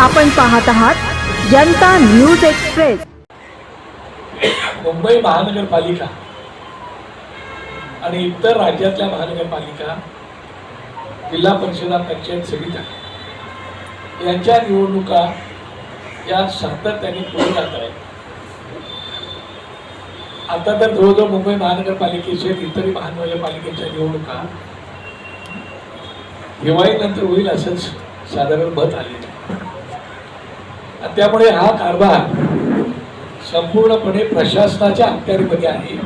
आपण पाहत आहात जनता न्यूज एक्सप्रेस. मुंबई महानगरपालिका आणि इतर राज्यातल्या महानगरपालिका जिल्हा परिषदा पंचायत समित्या यांच्या निवडणुका या सातत्याने पुढे जात आहेत. आता तर जवळजवळ मुंबई महानगरपालिकेच्या इतरही महानगरपालिकेच्या निवडणुका हिवाळीनंतर होईल असंच साधारण मत आले त्यामुळे हा कारभार संपूर्णपणे प्रशासनाच्या अखत्यारीमध्ये आहे.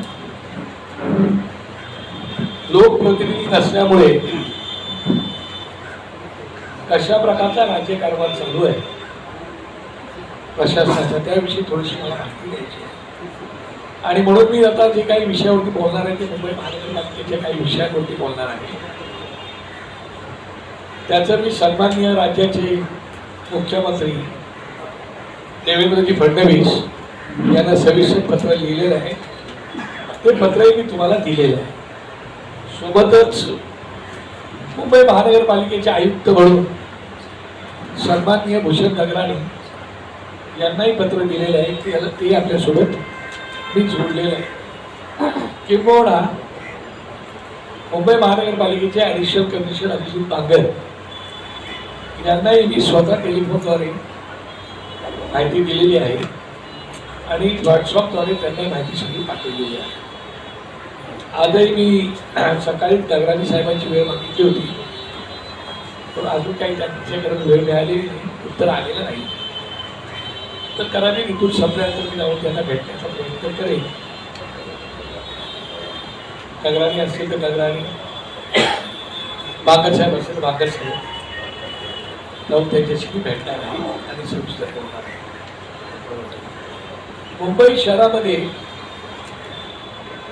लोकप्रतिनिधी नसल्यामुळे कशा प्रकारचा राज्यकारभार चालू आहे प्रशासनाचा त्याविषयी थोडीशी मला माहिती द्यायची आणि म्हणून मी आता जे काही विषयावरती बोलणार आहे ते मुंबई महानगरपालिकेच्या काही विषयांवरती बोलणार आहे. त्याचं मी सन्माननीय राज्याचे मुख्यमंत्री देवेंद्रजी फडणवीस यांना सविस्तर पत्र लिहिलेलं आहे. ते पत्रही मी तुम्हाला दिलेलं आहे. सोबतच मुंबई महानगरपालिकेचे आयुक्त म्हणून सन्माननीय भूषण नगराने यांनाही पत्र दिलेलं आहे. की याला ते आपल्यासोबत मी जोडलेलं आहे. किंबहुना मुंबई महानगरपालिकेचे ॲडिशनल कमिशनर अभिजित बांगर यांनाही मी स्वतः टेलिफोनद्वारे माहिती दिलेली आहे. आणि व्हॉट्सअपद्वारे त्यांना माहिती सगळी पाठवलेली आहे. आजही मी सकाळी नगराणी साहेबांची वेळ मागितली होती. पण अजून काही त्यांच्याकडून वेळ मिळाली उत्तर आलेलं नाही. तर करावी इथून संपल्यानंतर मी जाऊन त्यांना भेटण्याचा प्रयत्न करेन. नगराणी असतील तर नगराणी बांगर साहेब असेल तर साहेब. जाऊन त्याच्याशी मी भेटणार आहे आणि सविस्तर बोलणार आहे. मुंबई शहरामध्ये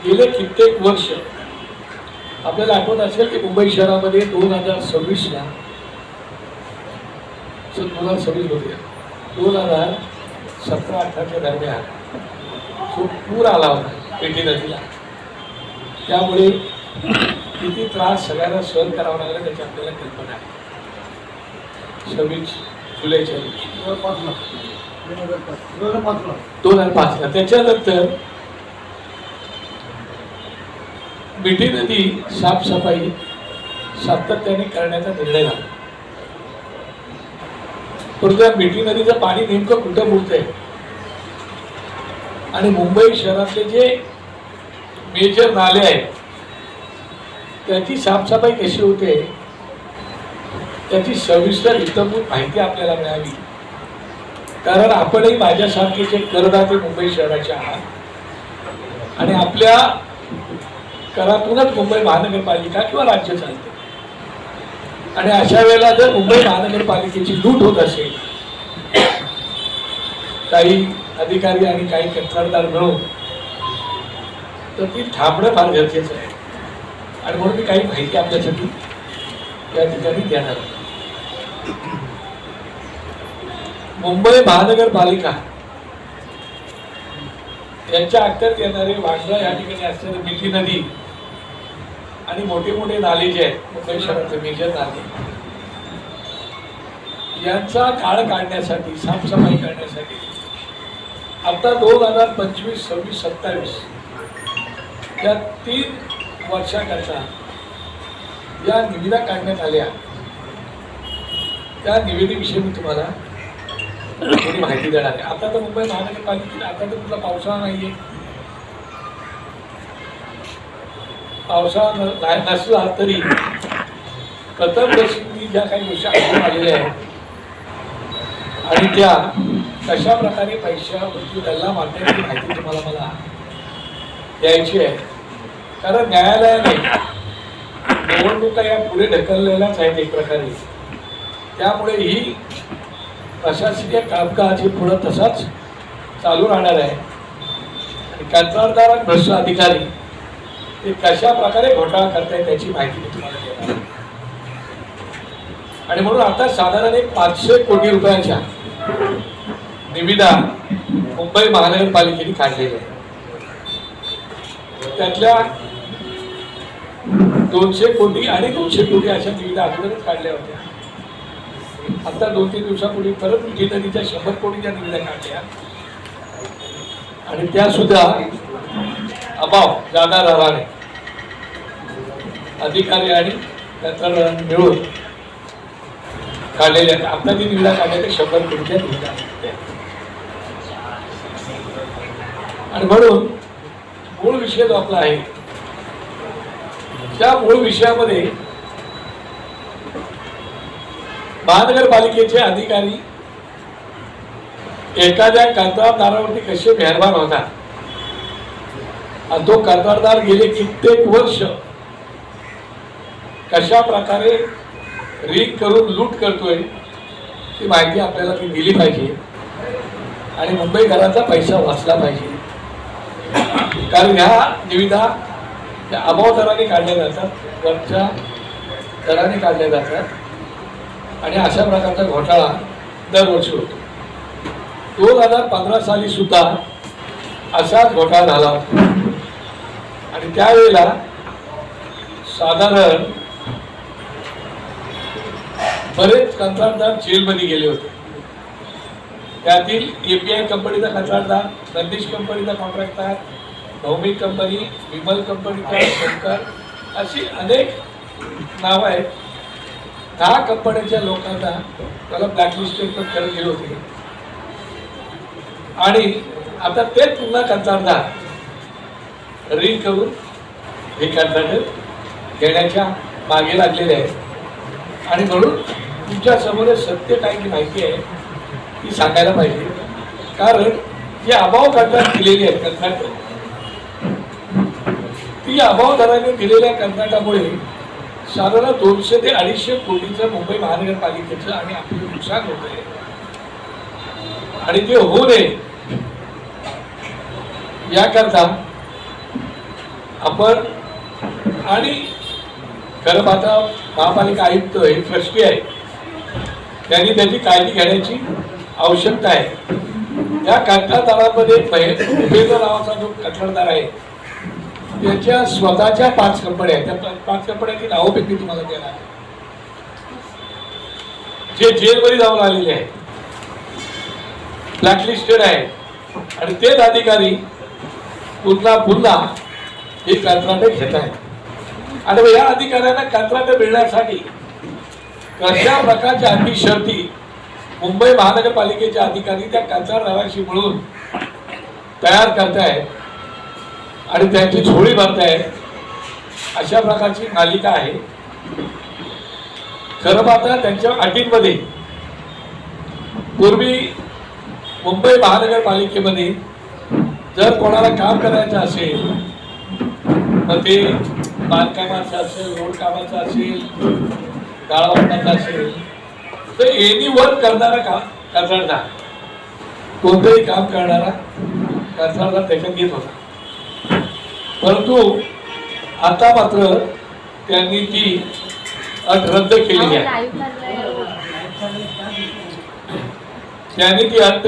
गेले कित्येक वर्ष आपल्याला आठवत असेल की मुंबई शहरामध्ये दोन हजार सव्वीसला दोन हजार सव्वीस होते दोन हजार सतरा अठराच्या दरम्यान तो पूर आला होता पेटी नदीला त्यामुळे किती त्रास सगळ्यांना सहन करावा लागला त्याची आपल्याला कल्पना आहे. सव्वीस जुलैच्या दोन हजार पाचला त्याच्यानंतर मिठी नदी साफसफाई सातत्याने करण्याचा निर्णय झाला. परंतु या मिठी नदीचं पाणी नेमकं कुठं मुरतंय? आणि मुंबई शहरातले जे मेजर नाले आहेत त्याची साफसफाई कशी होते? त्याची सविस्तर हितभूत माहिती आपल्याला मिळावी. कारण आपणही माझ्यासारखे जे करदाते मुंबई शहराचे आहात आणि आपल्या करातूनच मुंबई महानगरपालिका किंवा राज्य चालते. आणि अशा वेळेला जर मुंबई महानगरपालिकेची लूट होत असेल काही अधिकारी आणि काही कंत्राटदार मिळून तर ती थांबणं फार गरजेचं आहे. आणि म्हणून मी काही माहिती आपल्यासाठी या ठिकाणी देणार आहे. मुंबई महानगरपालिका. यांच्या अखत्यात येणारे वांद्रा या ठिकाणी असलेली मिठी नदी. आणि मोठे मोठे नाले जे आहेत मुंबई शहरातले मेजर नाले. यांचा काळ काढण्यासाठी साफसफाई करण्यासाठी आता दोन हजार पंचवीस सव्वीस सत्तावीस या तीन वर्षाकरता या निविदा काढण्यात आल्या. त्या निवेदीविषयी मी तुम्हाला थोडी माहिती देणार आहे. आता तर मुंबई महानगरपालिकेत आता तर कुठला पावसाळा नाहीये. पावसाळा नाही नसला तरी प्रथम दर्शनी ज्या काही गोष्टी आढळून आलेल्या आहेत आणि त्या कशा प्रकारे पैशावरती गल्ला मारण्याची माहिती तुम्हाला मला द्यायची आहे. कारण न्यायालयाने निवडणुका या पुढे ढकललेल्याच आहेत एक प्रकारे. त्यामुळे ही प्रशासकीय कामकाज हे पुढं तसाच चालू राहणार आहे. आणि कंत्राटदार आणि भ्रष्ट अधिकारी ते कशा प्रकारे घोटाळा करताय त्याची माहिती मी तुम्हाला देणार आणि म्हणून आता साधारण एक पाचशे कोटी रुपयांच्या निविदा मुंबई महानगरपालिकेने काढलेल्या आहे त्यातल्या दोनशे कोटी आणि दोनशे कोटी अशा निविदा अगोदरच काढल्या होत्या. आता दोन तीन दिवसापूर्वी परत मिठी नदीच्या शंभर कोटीच्या निविदा काढल्या आणि त्या सुद्धा अभाव जागा राहणे अधिकारी आणि तंत्रज्ञान मिळून काढलेल्या आपल्या आता जी निविदा काढल्या ते शंभर कोटीच्या निविदा आणि म्हणून मूळ विषय जो आपला आहे त्या मूळ विषयामध्ये महानगरपालिकेचे अधिकारी एखाद्या कंत्राटदारावरती कसे मेहरबान होतात? आणि तो कंत्राटदार गेले कित्येक वर्ष कशा प्रकारे रीक करून लूट करतोय ती माहिती आपल्याला ती दिली पाहिजे. आणि मुंबईकरांचा पैसा वाचला पाहिजे. कारण ह्या निविदा त्या अभाव दराने काढल्या जातात वरच्या दराने काढल्या जातात. आणि अशा प्रकारचा घोटाळा दरवर्षी होतो. दोन हजार पंधरा साली सुद्धा असाच घोटाळा झाला होता. आणि त्यावेळेला साधारण बरेच कंत्राटदार जेलमध्ये गेले होते. त्यातील ए पी आय कंपनीचा कंत्राटदार नंदीश कंपनीचा कॉन्ट्रॅक्टर भौमिक कंपनी विमल कंपनीचा शंकर अशी अनेक नावं आहेत. दहा कंपन्यांच्या लोकांना त्याला ब्लॅकलिस्टेड पण करत गेले होते? आणि आता तेच पुन्हा कंत्राटदार रिंग करून हे कंत्राट घेण्याच्या मागे लागलेले आहेत. आणि म्हणून तुमच्यासमोर सत्य काय ती माहिती आहे ती सांगायला पाहिजे. कारण जी अभाव कंत्राट दिलेली आहेत कंत्राट. ती अभाव दिलेल्या कंत्राटामुळे साधारण दोनशे ते अडीचशे कोटीचं मुंबई महानगरपालिकेचं आणि आपलं नुकसान होत आहे. आणि ते होऊ नये. याकरता आपण आणि खरं आता महापालिका आयुक्त हे ट्रस्टी आहे. त्यांनी त्याची काळजी घेण्याची आवश्यकता आहे. या कंत्राटदारामध्ये उपेंद्र नावाचा जो कंत्राटदार आहे त्याच्या स्वतःच्या पाच कंपन्या आहेत. त्या पाच कंपन्यांची नावं तुम्हाला देणार आहे. जे जेलमध्ये जाऊन आलेले आहेत. ब्लॅकलिस्टेड आहे आणि तेच अधिकारी पुन्हा पुन्हा हे कंत्राट घेत आहेत. आणि या अधिकाऱ्यांना कंत्राट मिळण्यासाठी कशा प्रकारच्या अटी शर्ती मुंबई महानगरपालिकेचे अधिकारी त्या कंत्राटदाराशी मिळून तयार करतायत? आणि त्यांची झोळी आहे अशा प्रकारची मालिका आहे. खरं पाहता त्यांच्या अटींमध्ये पूर्वी मुंबई महानगरपालिकेमध्ये जर कोणाला काम करायचं असेल तर ते बांधकामाचं असेल रोड कामाचं असेल गाळावाटाचं असेल तर एनी वर्क करणारा काम कंत्राटदार कोणतंही काम करणारा कंत्राटदार त्याच्यात घेत होता. परंतु आता मात्र त्यांनी ती अट रद्द केलेली आहे. त्यांनी ती अट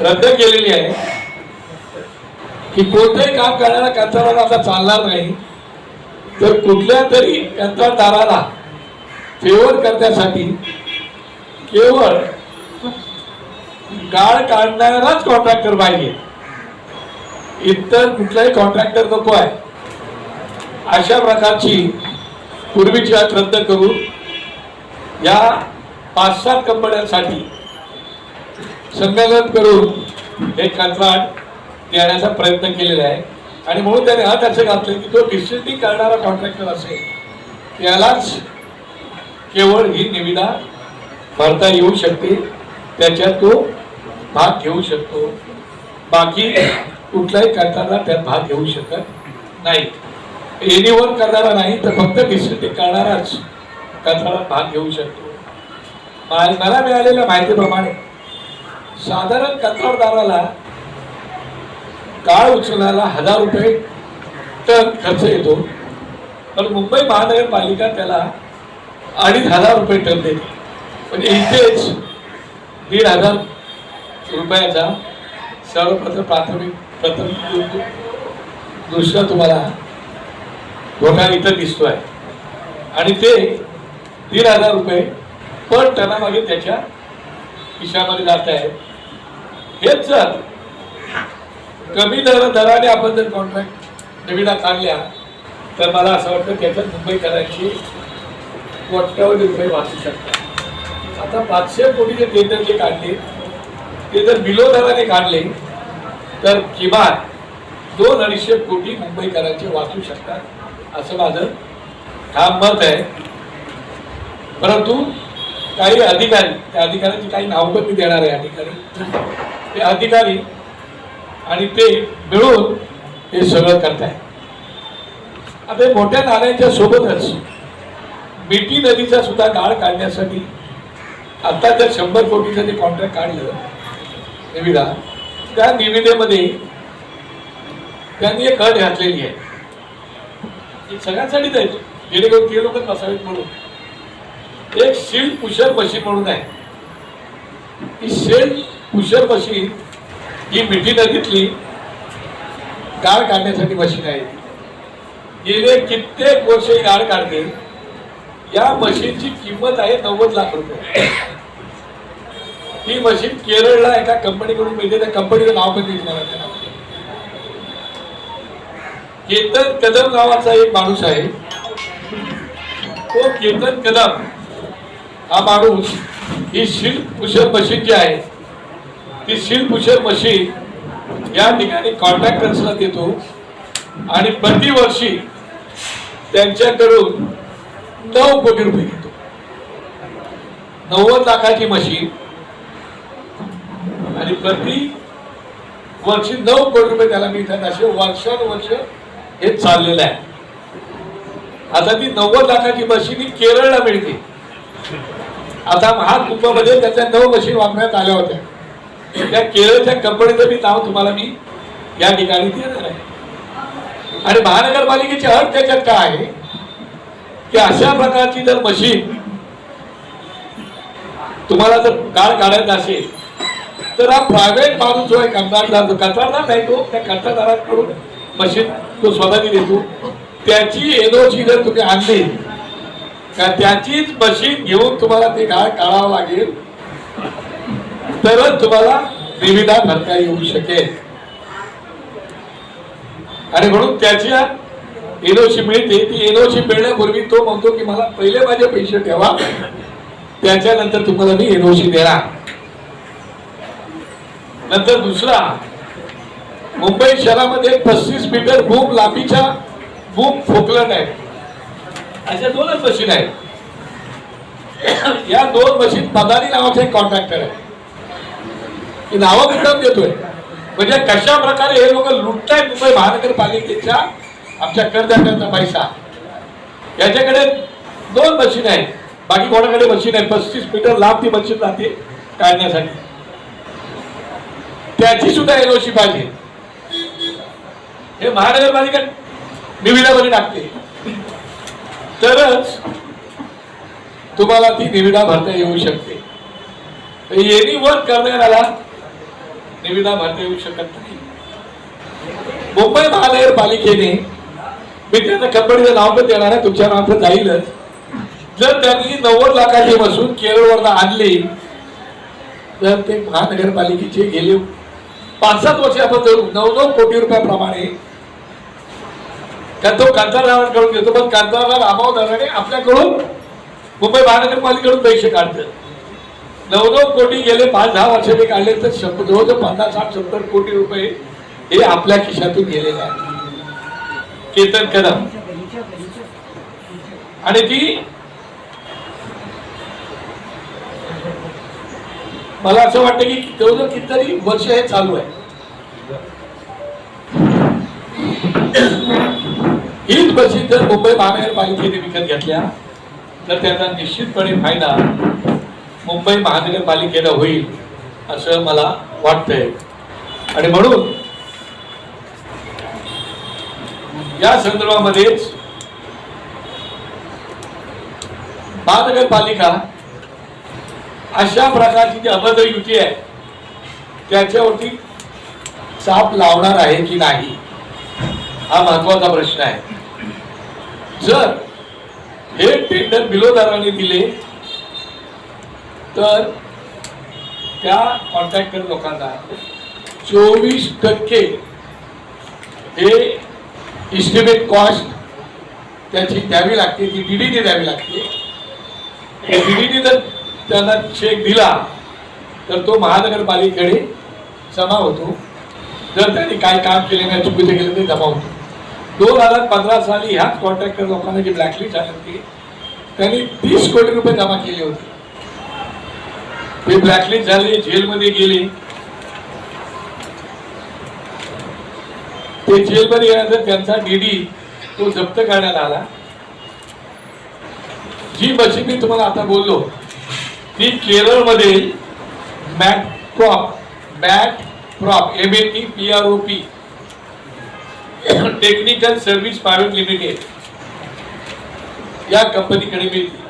रद्द केलेली आहे. की कोणतंही काम करणारा कंत्राटदार आता चालणार नाही. तर कुठल्या तरी कंत्राटदाराला फेवर करण्यासाठी केवळ गाळ काढणाराच कॉन्ट्रॅक्टर पाहिजे. इतर कुठलाही कॉन्ट्रॅक्टर नको आहे. अशा प्रकारची पूर्वीची अट रद्द करून या पाच सात कंपन्यांसाठी संमेलन करून हे कंत्राट देण्याचा प्रयत्न केलेला आहे. आणि म्हणून त्याने हात असे घातलं की तो डिस्ट्रिक्टिंग करणारा कॉन्ट्रॅक्टर असेल त्यालाच केवळ ही निविदा भरता येऊ शकते. त्याच्यात तो भाग घेऊ शकतो. बाकी कुठलाही करताना त्यात भाग घेऊ शकत नाही. एनीवर करणारा नाही तर फक्त डिस्ट्रिक्टिंग करणाराच कथाला भाग घेऊ शकतो. मा- मला मिळालेल्या माहितीप्रमाणे साधारण कंत्राटदाराला काळ उचलण्याला हजार रुपये टन खर्च येतो. पण मुंबई महानगरपालिका त्याला अडीच हजार रुपये टन देते. म्हणजे इथेच दीड हजार रुपयाचा सर्वप्रथम प्राथमिक प्रथम दृश्य तुम्हाला घोटाळा इथं दिसतोय. आणि ते दीड हजार रुपये पण त्यांना मागे त्याच्या खिशामध्ये जात आहे हेच जर कमी दर दराने आपण जर कॉन्ट्रॅक्ट निविदा काढल्या तर मला असं वाटतं त्याच्यात मुंबईकरांची कोट्यावधी रुपये वाचू शकतात. आता पाचशे कोटीचे टेंडर जे काढले ते जर बिलो दराने काढले तर किमान दोन अडीचशे कोटी मुंबईकरांचे वाचू शकतात असं माझं ठाम मत आहे. परंतु काही अधिकारी त्या अधिकाऱ्यांची काही नावपत्ती मी देणार आहे अधिकारी ते अधिकारी आणि ते मिळून हे सगळं करताय. आता मोठ्या नाण्याच्या सोबतच मिठी नदीचा सुद्धा गाळ काढण्यासाठी आता जर शंभर कोटीचं जे कॉन्ट्रॅक्ट काढलं निविदा त्या निविदेमध्ये त्यांनी एक अट घातलेली आहे. सगळ्यांसाठी सगळ्यांसाठीच आहे जेणेकरून ते लोक नसावेत म्हणून. एक शील पुशर मशीन म्हणून आहे. ती शेल पुशर मशीन ही मिठी नदीतली गाळ काढण्यासाठी मशीन आहे. गेले कित्येक वर्ष गाळ काढते. या मशीनची किंमत आहे नव्वद लाख रुपये. ही मशीन केरळला एका कंपनीकडून मिळते त्या कंपनीचं नाव कधी मला त्याला केतन कदम नावाचा एक माणूस आहे. तो केतन कदम हा माणूस ही शिल पुशर मशीन जी आहे ती शिल पुशर मशीन या ठिकाणी कॉन्ट्रॅक्टर्सला देतो आणि प्रतिवर्षी त्यांच्याकडून नऊ कोटी रुपये घेतो. नव्वद लाखाची मशीन आणि प्रति वर्षी नऊ कोटी रुपये त्याला मिळतात. असे वर्षानुवर्ष हे चाललेलं आहे. आता ती नव्वद लाखाची मशीन ही केरळला मिळते. आता महाकुंभमध्ये त्याच्या नऊ मशीन वापरण्यात आल्या होत्या. त्या केरळच्या कंपनीचं मी नाव तुम्हाला मी या ठिकाणी देणार आहे. आणि महानगरपालिकेची अट त्याच्यात काय आहे? की अशा प्रकारची जर मशीन तुम्हाला जर कार काढायचं असेल तर हा प्रायव्हेट माणूस जो आहे कंत्राटदार जो कंत्राटदार नाही तो त्या कंत्राटदाराकडून मशीन तो स्वतःने देतो त्याची एनओसी जर तुम्ही आणली का त्याचीच मशीन घेऊन तुम्हाला ते गाळ काढावं लागेल तरच तुम्हाला निविदा भरता येऊ शकेल. आणि म्हणून त्याची एनओसी मिळते. ती एनओसी मिळण्यापूर्वी तो म्हणतो की मला पहिले माझे पैसे ठेवा. त्याच्यानंतर तुम्हाला मी एनओसी देणार. नंतर दुसरा मुंबई शहरामध्ये पस्तीस मीटर बूम लांबीच्या बूम फोकलन आहे अशा दोनच मशीन आहेत. या दोन मशीन पदारी नावाचे कॉन्ट्रॅक्टर आहे की नावं मुद्दाम देतोय. म्हणजे कशा प्रकारे हे लोक लुटताय मुंबई महानगरपालिकेच्या आमच्या करदात्यांचा पैसा? याच्याकडे दोन मशीन आहेत. बाकी कोणाकडे मशीन आहे? पस्तीस मीटर लांब ती मशीन जाते काढण्यासाठी. त्याची सुद्धा एनओसी पाहिजे हे महानगरपालिका निविदामध्ये टाकते तरच तुम्हाला ती निविदा भरता येऊ शकते. येणी वर करणाऱ्याला निविदा भरता येऊ शकत नाही. मुंबई महानगरपालिकेने मी त्यांना कंपनीचं नाव पण देणार आहे तुमच्या नाव तर जाईलच. जर त्यांनी नव्वद लाखाची बसून केरळवरनं आणली तर ते महानगरपालिकेचे गेले पाच सात वर्ष आपण नऊ नऊ कोटी रुपयाप्रमाणे. त्या तो कंत्राटदाराकडून घेतो पण कंत्राटदार अमावदाराने आपल्याकडून मुंबई महानगरपालिकेकडून पैसे काढतात. नऊ नऊ कोटी गेले पाच दहा वर्षाने काढले तर शंभर जवळजवळ पन्नास साठ सत्तर कोटी रुपये हे आपल्या खिशातून गेलेले आहेत. केतन कदम. आणि ती मला असं वाटतं की जवळजवळ कितीतरी वर्ष हे चालू आहे. हीच बशी जर मुंबई महानगरपालिकेने विकत घेतल्या तर त्याचा निश्चितपणे फायदा मुंबई महानगरपालिकेला होईल असं मला वाटतंय. आणि म्हणून या संदर्भामध्येच महानगरपालिका अशा प्रकारची जी अभद्र युती आहे त्याच्यावरती चाप लावणार आहे की नाही हा महत्त्वाचा प्रश्न आहे. जर हे टेंडर बिलोदाराने दिले तर त्या कॉन्ट्रॅक्टर लोकांना चोवीस टक्के हे इस्टिमेट कॉस्ट त्याची द्यावी लागते ती डीडीने द्यावी लागते. डीडीने जर त्यांना चेक दिला तर तो महानगरपालिकेकडे जमा होतो. जर त्यांनी काय काम केले नाही चुकीचे केले ते जमा होतो. दोन हजार पंधरा साली ह्याच कॉन्ट्रॅक्टर लोकांना जी ब्लॅकलिस्ट आली होती त्यांनी तीस कोटी रुपये जमा केले होते. ते ब्लॅकलिस्ट झाले जेलमध्ये गेले. ते जेलमध्ये गेल्यानंतर त्यांचा डीडी तो जप्त करण्यात आला. जी मशीन मी तुम्हाला आता बोललो ती केरळमध्ये Mat Prop Mat Prop M A T P R O P technical service private limited या कंपनीकडे मिळते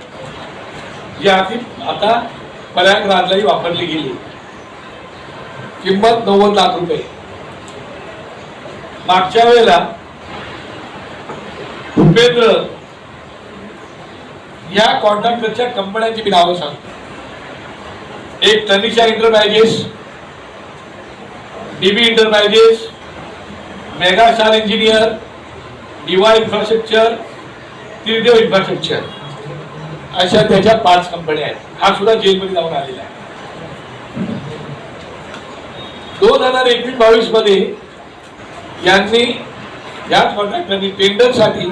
जी आधी आता प्रयागराजलाही वापरली गेली. किंमत नव्वद लाख रुपये. मागच्या वेळेला भूपेंद्र या कॉन्ट्रॅक्टरच्या कंपन्यांची मी नावं सांगतो. एक Tanisha enterprises DB enterprises mega star engineer Diva infrastructure Tridev infrastructure अशा त्याच्या पाच कंपन्या आहेत. हा सुद्धा जेलमध्ये जाऊन आलेला आहे. दोन हजार एकवीस बावीसमध्ये यांनी याच कॉन्ट्रॅक्टरनी टेंडरसाठी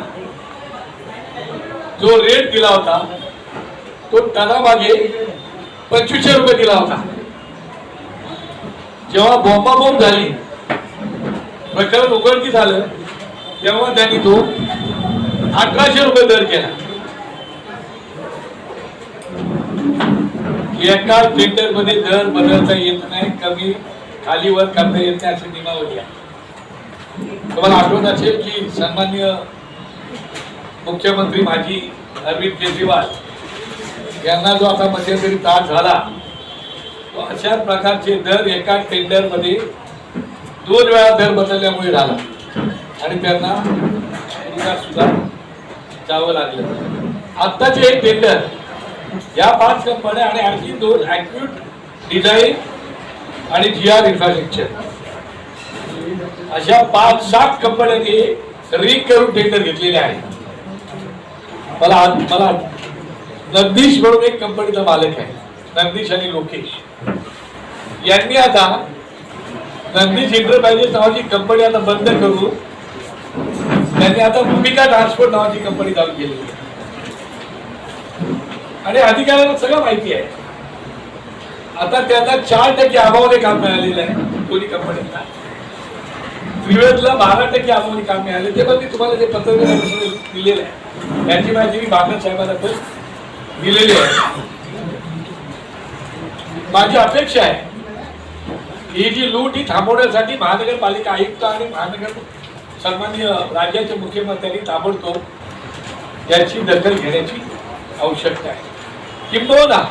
जो रेट दिला होता तो टनामागे पंचवीसशे रुपये दिला होता. जेव्हा बॉम्बाबॉम्ब झाली प्रकरण उघडकी झालं तेव्हा त्यांनी तो अठराशे रुपये दर केला. एका टेंडरमध्ये दर बदलता येत नाही कमी खाली वर करता येत नाही अशी नियमावली आहे. तुम्हाला आठवत असेल की सन्मान्य मुख्यमंत्री माजी अरविंद केजरीवाल यांना जो आता मध्यंतरी त्रास झाला तो अशा प्रकारचे दर एका टेंडरमध्ये दोन वेळा दर बदलल्यामुळे झाला. आणि त्यांना सुद्धा जावं लागलं. आत्ताचे हे टेंडर या पाच कंपन्या आणि आणखी दोन ऍक्यूट डिझाईन आणि जी आर इन्फ्रास्ट्रक्चर अशा पाच सात कंपन्यांनी रिक करून टेंडर घेतलेले आहे मला मला नंदीश म्हणून एक कंपनीचा मालक आहे नंदीश आणि लोकेश. यांनी आता नंदीश एंटरप्राइजेस नावाची कंपनी आता बंद करून त्यांनी आता भूमिका ट्रान्सपोर्ट नावाची कंपनी चालू केली. आणि अधिकाऱ्यांना सगळं माहिती आहे. आता त्यांना चार टक्के अभावने काम मिळालेलं आहे दोन्ही कंपन्यांना त्रिवेदला बारा टक्के अभावने काम मिळाले ते पण मी तुम्हाला जे पत्र दिलेलं आहे त्याची माहिती मी बागत साहेबांना पण दिलेली आहे. माझी अपेक्षा आहे ही जी लूट ही थांबवण्यासाठी महानगरपालिका आयुक्त आणि महानगर सन्माननीय राज्याचे मुख्यमंत्र्यांनी ताबडतोब याची दखल घेण्याची आवश्यकता आहे. किंबहुना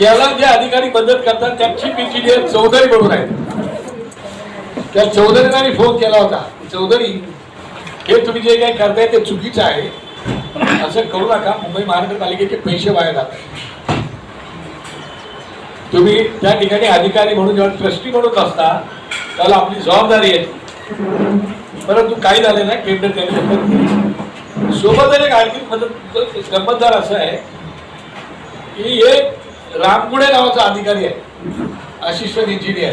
याला जे अधिकारी मदत करतात त्यांची पिची चौधरी म्हणून आहेत. त्या चौधरींना मी फोन केला होता. चौधरी हे तुम्ही जे काही करताय ते चुकीचं आहे. असं करू नका. मुंबई महानगरपालिकेचे पैसे वाया जातात. तुम्ही त्या ठिकाणी अधिकारी म्हणून जेव्हा ट्रस्टी म्हणून असता त्याला आपली जबाबदारी आहे. परंतु काही झाले ना केंद्र त्यांनी मदत केली. सोबत एक आणखी मदत गंमतदार असं आहे की एक रामगुडे नावाचा अधिकारी आहे. Assistant engineer.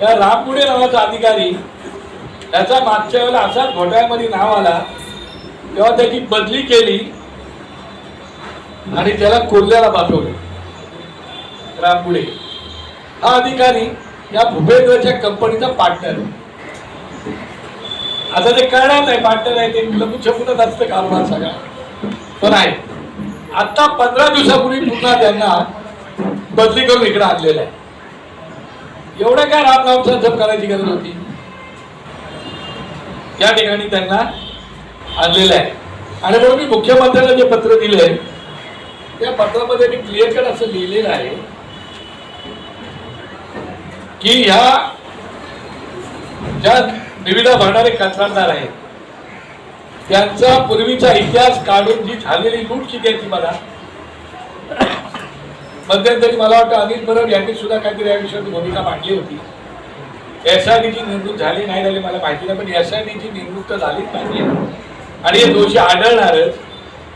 त्या रामगुडे नावाचा अधिकारी त्याचा मागच्या वेळेला असाच घोटाळ्यामध्ये नाव आला तेव्हा त्याची बदली केली आणि त्याला कोल्ह्याला पाठवलं. रामपुढे हा अधिकारी या भूपेंद्रच्या कंपनीचा पार्टनर आता ते कळणार नाही पार्टनर आहे ते. लघु छपूनच असतं कारभार सगळा पण आहे. आता पंधरा दिवसापूर्वी पुन्हा त्यांना बदली करून इकडे आणलेलं आहे. एवढं काय रामनामचा जप करायची गरज होती? या ठिकाणी त्यांना आणलेलं आहे. आणि म्हणून मी मुख्यमंत्र्यांना जे पत्र दिले त्या पत्रामध्ये मी क्लिअर कट असं लिहिलेलं आहे की ह्या ज्या निविदा भरणारे कंत्राटदार आहेत त्यांचा पूर्वीचा इतिहास काढून जी झालेली लूट किती आहे ती मला मध्यंतरी मला वाटतं अनिल परब यांनी सुद्धा काहीतरी या विषयात भूमिका मांडली होती. एस आय डीची नेमणूक झाली नाही झाली मला माहिती नाही पण एस आय डीची नेमणूक तर झालीच पाहिजे. आणि हे दोषी आढळणारच.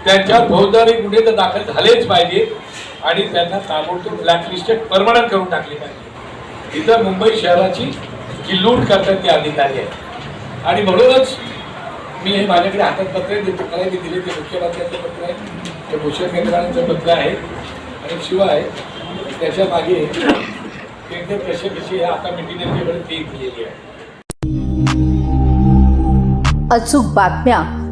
त्यांच्यावर फौजदारी गुन्हे तर दाखल झालेच पाहिजेत आणि त्यांना ताबडतोब ब्लॅकलिस्टेड परमनंट करून टाकले पाहिजे. इथं मुंबई शहराची जी लूट करतात ते अधिकारी आहेत. आणि म्हणूनच मी हे माझ्याकडे हातात पत्र आहे, ते तुम्हाला मी दिले ते मुख्यमंत्र्यांचं पत्र आहे ते भूषण केंद्रांचं पत्र आहे. आणि शिवाय त्याच्यामागे ते कसे कसे आता मिटिंग ते दिलेली आहे. अचूक बातम्या